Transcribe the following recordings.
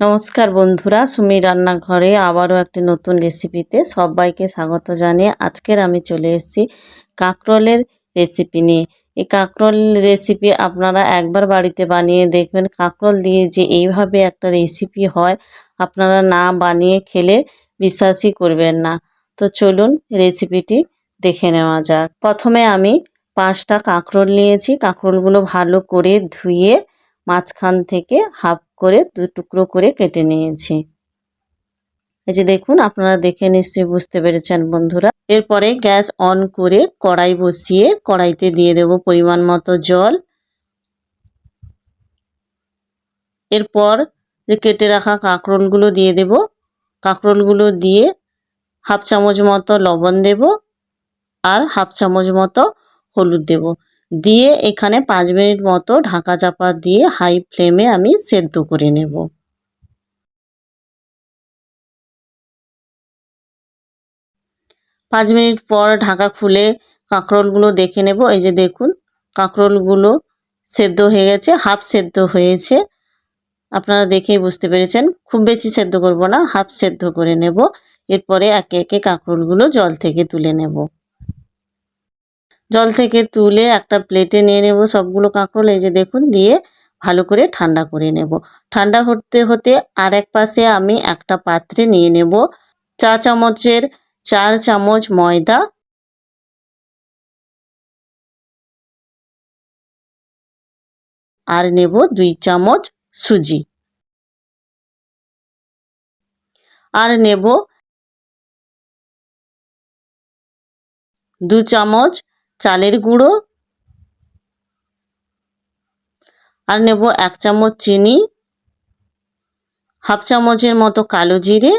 নমস্কার বন্ধুরা সুমি রান্নাঘরে আবারও একটি নতুন রেসিপিতে সবাইকে স্বাগত জানিয়ে আজকের আমি চলে এসেছি কাঁকরোলের রেসিপি নিয়ে। এই কাঁকরোল রেসিপি আপনারা একবার বাড়িতে বানিয়ে দেখবেন। কাঁকরোল দিয়ে যে এইভাবে একটা রেসিপি হয়, আপনারা না বানিয়ে খেলে বিশ্বাসই করবেন না। তো চলুন রেসিপিটি দেখে নেওয়া যাক। প্রথমে আমি পাঁচটা কাঁকরোল নিয়েছি। কাঁকরোলগুলো ভালো করে ধুয়ে মাঝখান থেকে হাফ করে দু টুকরো করে কেটে নিয়েছি। এই যে দেখুন, আপনারা দেখে নিশ্চয়ই বুঝতে পেরেছেন বন্ধুরা। এরপরে গ্যাস অন করে কড়াই বসিয়ে কড়াইতে দিয়ে দেব পরিমাণ মতো জল। এরপর যে কেটে রাখা কাঁকরোলগুলো দিয়ে দেব। কাঁকরোলগুলো দিয়ে হাফ চামচ মতো লবণ দেব আর হাফ চামচ মতো হলুদ দেব। দিয়ে এখানে পাঁচ মিনিট মতো ঢাকা চাপা দিয়ে হাই ফ্লেমে আমি সেদ্ধ করে নেব। পাঁচ মিনিট পর ঢাকা খুলে কাঁকরোলগুলো দেখে নেব। এই যে দেখুন, কাঁকরোলগুলো সেদ্ধ হয়ে গেছে, হাফ সেদ্ধ হয়েছে। আপনারা দেখেই বুঝতে পেরেছেন, খুব বেশি সেদ্ধ করব না, হাফ সেদ্ধ করে নেব। এরপরে একে একে কাঁকরোলগুলো জল থেকে তুলে নেব। জল থেকে তুলে একটা প্লেটে নিয়ে নেব সবগুলো কাঁকরোল, এই যে দেখুন, দিয়ে ভালো করে ঠান্ডা করে নেব। ঠান্ডা হতে হতে আর এক পাশে আমি একটা পাত্রে নিয়ে নেব চা চামচের চার চামচ ময়দা। আর নেব দুই চামচ সুজি। আর নেব দু চামচ চালের গুঁড়ো। আর নেব এক চামচ চিনি, হাফ চামচের মতো কালো জিরে,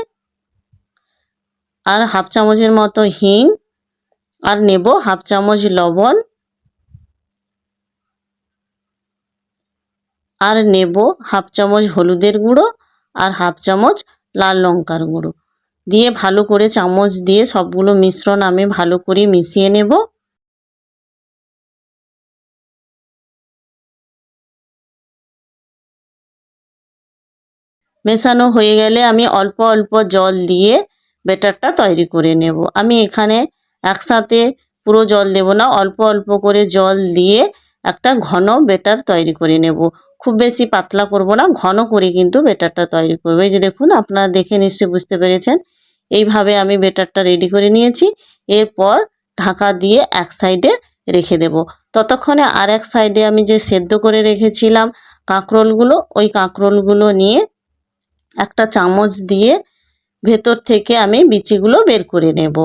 আর হাফ চামচের মতো হিং, আর নেব হাফ চামচ লবণ। আর নেব হাফ চামচ হলুদের গুঁড়ো, আর হাফ চামচ লাল লঙ্কার গুঁড়ো। দিয়ে ভালো করে চামচ দিয়ে সবগুলো মিশ্রণ আমি ভালো করে মিশিয়ে নেব। মেশানো হয়ে গেলে আমি অল্প অল্প জল দিয়ে বেটারটা তৈরি করে নেব। আমি এখানে একসাথে পুরো জল দেব না, অল্প অল্প করে জল দিয়ে একটা ঘন বেটার তৈরি করে নেব। খুব বেশি পাতলা করব না, ঘন করে কিন্তু বেটারটা তৈরি করব। এই যে দেখুন, আপনারা দেখে নিশ্চয়ই বুঝতে পেরেছেন। এইভাবে আমি বেটারটা রেডি করে নিয়েছি। এরপর ঢাকা দিয়ে এক সাইডে রেখে দেব। ততক্ষণে আর এক সাইডে আমি যে সেদ্ধ করে রেখেছিলাম কাঁকরোলগুলো, ওই কাঁকরোলগুলো নিয়ে একটা চামচ দিয়ে ভেতর থেকে আমি বিচিগুলো বের করে নেব।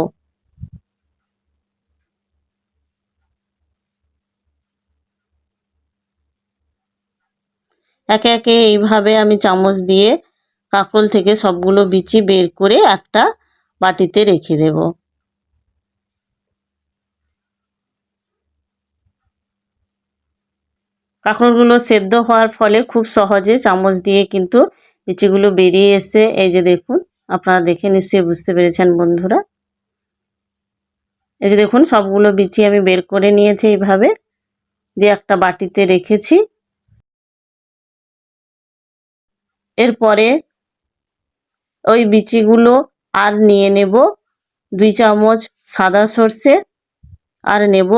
একে একে এইভাবে আমি চামচ দিয়ে কাঁকরোল থেকে সবগুলো বিচি বের করে একটা বাটিতে রেখে দেব। কাঁকরোলগুলো সেদ্ধ হওয়ার ফলে খুব সহজে চামচ দিয়ে কিন্তু বিচিগুলো বেরিয়ে এসে এই যে দেখুন, আপনারা দেখে নিশ্চয়ই বুঝতে পেরেছেন বন্ধুরা। এই যে দেখুন, সবগুলো বিচি আমি বের করে নিয়েছি এইভাবে। দিয়ে একটা বাটিতে রেখেছি। এরপরে ওই বিচিগুলো আর নিয়ে নেব। দুই চামচ সাদা সর্ষে আর নেব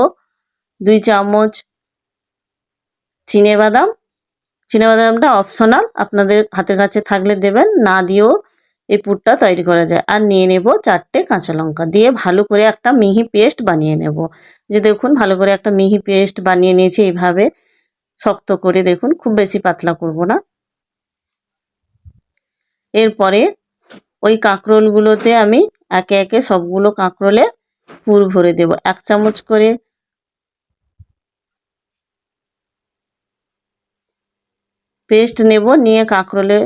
দুই চামচ চিনে বাদাম। বাদামটা অপশনাল আপনাদের হাতের কাছে থাকলে দেবেন, না দিয়েও এই পুরটা তৈরি করা যায়। আর নিয়ে নেব চারটে কাঁচা লঙ্কা, দিয়ে ভালো করে একটা মিহি পেস্ট বানিয়ে নেব। যে দেখুন, ভালো করে একটা মিহি পেস্ট বানিয়ে নিয়েছি এইভাবে। শক্ত করে দেখুন, খুব বেশি পাতলা করব না। এরপরে ওই কাঁকরোলগুলোতে আমি একে একে সবগুলো কাঁকরোলে পুর ভরে দেব। এক চামচ করে পেস্ট নেব, নিয়ে কাঁকরোলে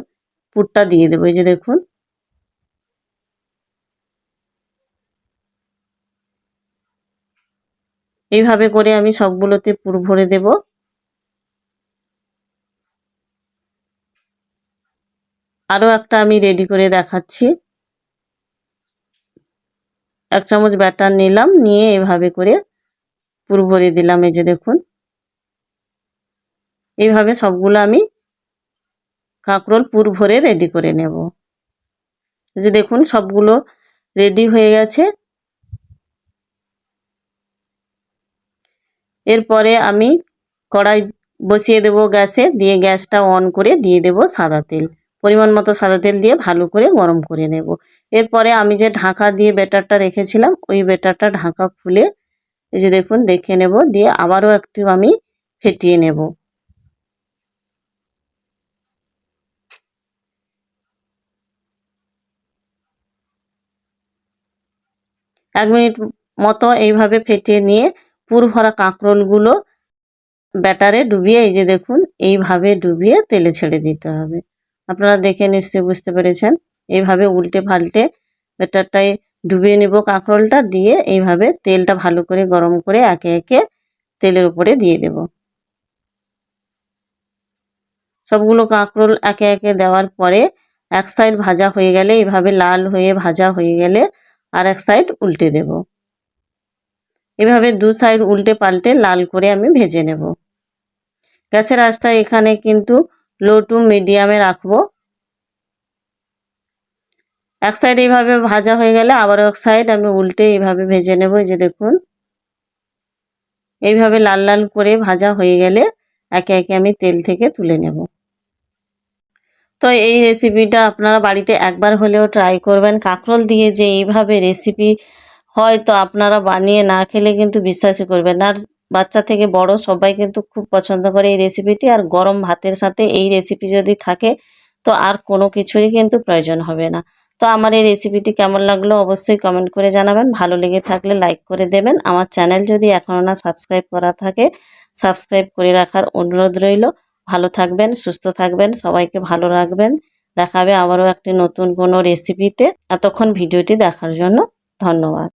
পুরটা দিয়ে দেবো, এই যে দেখুন। এইভাবে করে আমি সবগুলোতে পুর ভরে দেব। আরও একটা আমি রেডি করে দেখাচ্ছি। এক চামচ ব্যাটার নিলাম, নিয়ে এভাবে করে পুর ভরে দিলাম, এই যে দেখুন। এইভাবে সবগুলো আমি কাঁকরোল পুর ভরে রেডি করে নেব। যে দেখুন, সবগুলো রেডি হয়ে গেছে। এরপরে আমি কড়াই বসিয়ে দেব গ্যাসে, দিয়ে গ্যাসটা অন করে দিয়ে দেব সাদা তেল। পরিমাণ মতো সাদা তেল দিয়ে ভালো করে গরম করে নেব। এরপরে আমি যে ঢাকা দিয়ে বেটারটা রেখেছিলাম, ওই বেটারটা ঢাকা খুলে এই যে দেখুন, দেখে নেব, দিয়ে আবারও একটু আমি ফেটিয়ে নেব। এক মিনিট মতো এইভাবে ফেটিয়ে নিয়ে পুর ভরা কাঁকরোলগুলো ব্যাটারে ডুবিয়ে, এই যে দেখুন, এইভাবে ডুবিয়ে তেলে ছেড়ে দিতে হবে। আপনারা দেখে নিশ্চয়ই বুঝতে পেরেছেন। এইভাবে উল্টে ফাল্টে ব্যাটারটায় ডুবিয়ে নেব কাঁকরোলটা, দিয়ে এইভাবে তেলটা ভালো করে গরম করে একে একে তেলের উপরে দিয়ে দেব। সবগুলো কাঁকরোল একে একে দেওয়ার পরে এক সাইড ভাজা হয়ে গেলে, এইভাবে লাল হয়ে ভাজা হয়ে গেলে আর এক সাইড উল্টে দেব। এভাবে দু সাইড উল্টে পাল্টে লাল করে আমি ভেজে নেব। গ্যাসের আঁচটা এখানে কিন্তু লো টু মিডিয়ামে রাখব। এক সাইড এইভাবে ভাজা হয়ে গেলে আবারও এক সাইড আমি উল্টে এইভাবে ভেজে নেব যে দেখুন। এইভাবে লাল লাল করে ভাজা হয়ে গেলে একে একে আমি তেল থেকে তুলে নেব। তো এই রেসিপিটা আপনারা বাড়িতে একবার হলেও ট্রাই করবেন। কাঁকরোল দিয়ে যে এইভাবে রেসিপি হয়, তো আপনারা বানিয়ে না খেলে কিন্তু বিশ্বাসই করবেন আর বাচ্চা থেকে বড় সবাই কিন্তু খুব পছন্দ করে এই রেসিপিটি আর গরম ভাতের সাথে এই রেসিপি যদি থাকে, তো আর কোনো কিছুরই কিন্তু প্রয়োজন হবে না। তো আমার এই রেসিপিটি কেমন লাগল অবশ্যই কমেন্ট করে জানাবেন। ভালো লেগে থাকলে লাইক করে দেবেন। আমার চ্যানেল যদি এখনও না সাবস্ক্রাইব করা থাকে সাবস্ক্রাইব করে রাখার অনুরোধ রইল। ভালো থাকবেন, সুস্থ থাকবেন, সবাইকে ভালো রাখবেন। দেখাবে আবারও একটি নতুন কোনো রেসিপিতে এতক্ষণ ভিডিওটি দেখার জন্য ধন্যবাদ।